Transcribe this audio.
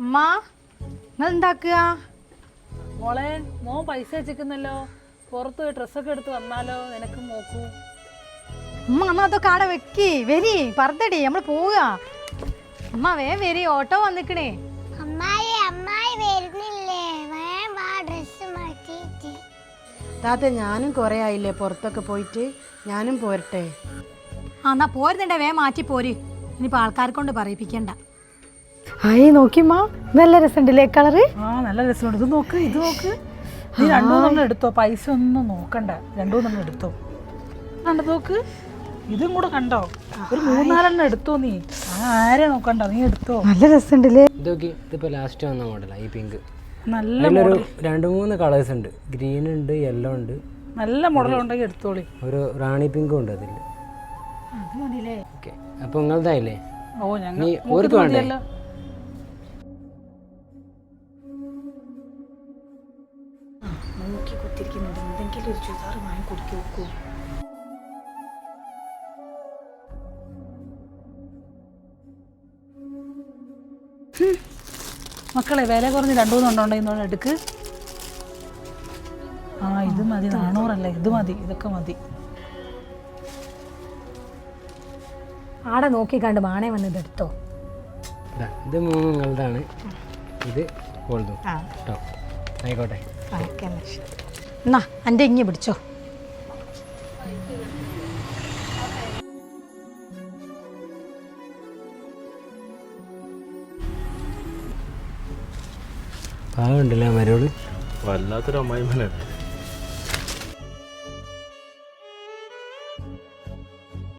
അമ്മ നിങ്ങൾ എന്താക്കുക മോളെ മോൻ പൈസ വെച്ചിരിക്കുന്നല്ലോ പുറത്ത് പോയി ഡ്രസ്സൊക്കെ എടുത്ത് വന്നാലോ നിനക്ക് നോക്കൂ അമ്മ അമ്മ അതൊക്കെ ആടെ വെക്കി. വരി പറഞ്ഞടി നമ്മൾ പോവുക. അമ്മ വേ വരി ഓട്ടോ വന്നിക്കണേ. അമ്മായി അമ്മായി വരുന്നില്ലേ? വേഗം വാ ഡ്രസ്സ് മാറ്റിയിട്ട്. താത്ത ഞാനും കുറെ ആയില്ലേ പുറത്തൊക്കെ പോയിട്ട്? ഞാനും പോരട്ടെ. ആ എന്നാ പോരുന്നുണ്ടേ വേ മാറ്റി പോര്. ഇനിയിപ്പോ ആൾക്കാരെ കൊണ്ട് പറയിപ്പിക്കണ്ട. ആയി മാ. നല്ല രസമുണ്ടല്ലേ കളറ്? ആ നല്ല രസമുണ്ട്. ഇത് നോക്ക് ഇത് നോക്ക്. നീ രണ്ടുമൂന്നെണ്ണം എടുത്തോ? പൈസ ഒന്നും നോക്കണ്ട. രണ്ടുമൂന്നെണ്ണം എടുത്തോ? കണ്ടോ നോക്ക്. ഇതും കൂടെ കണ്ടോ? ഒരു മൂന്നാലെണ്ണം എടുത്തോ നീ? ആരെ നോക്കണ്ട? നീ എടുത്തോ? നല്ല രസമുണ്ടല്ലേ? ഇതൊക്കെ ഇതിപ്പോ ലാസ്റ്റ് വന്ന മോഡലാണ് ഈ പിങ്ക് നല്ല ഒരു രണ്ട് മൂന്ന് കളേഴ്സ് ഉണ്ട്. ഗ്രീൻ ഉണ്ട് യെല്ലോ ഉണ്ട്. നല്ല മോഡൽ ഉണ്ടെങ്കിൽ എടുത്തോളി. ഒരു റാണി പിങ്കും ഉണ്ട് അതിൽ ഓക്കെ അപ്പോൾ നിങ്ങളതായില്ലേ ഓ ഞങ്ങൾ നീ വാങ്ങി കൊടുക്കി നോക്കൂ മക്കളെ വില കുറഞ്ഞ് രണ്ടു എടുക്ക്. ആ ഇത് മതി. നാണൂറല്ലേ ഇത് മതി. ഇതൊക്കെ മതി. ആടെ നോക്കി കണ്ട് മാണേ ഇത് എടുത്തോ. ഇതാ, ഇത് മൂന്ന് ആണ് ഇത് കേട്ടോ ആയിക്കോട്ടെ എന്നാ എന്റെ ഇങ്ങി പിടിച്ചോ. പാവമുണ്ടല്ലേ മരോട് വല്ലാത്തൊരു അമ്മായിമനാണ്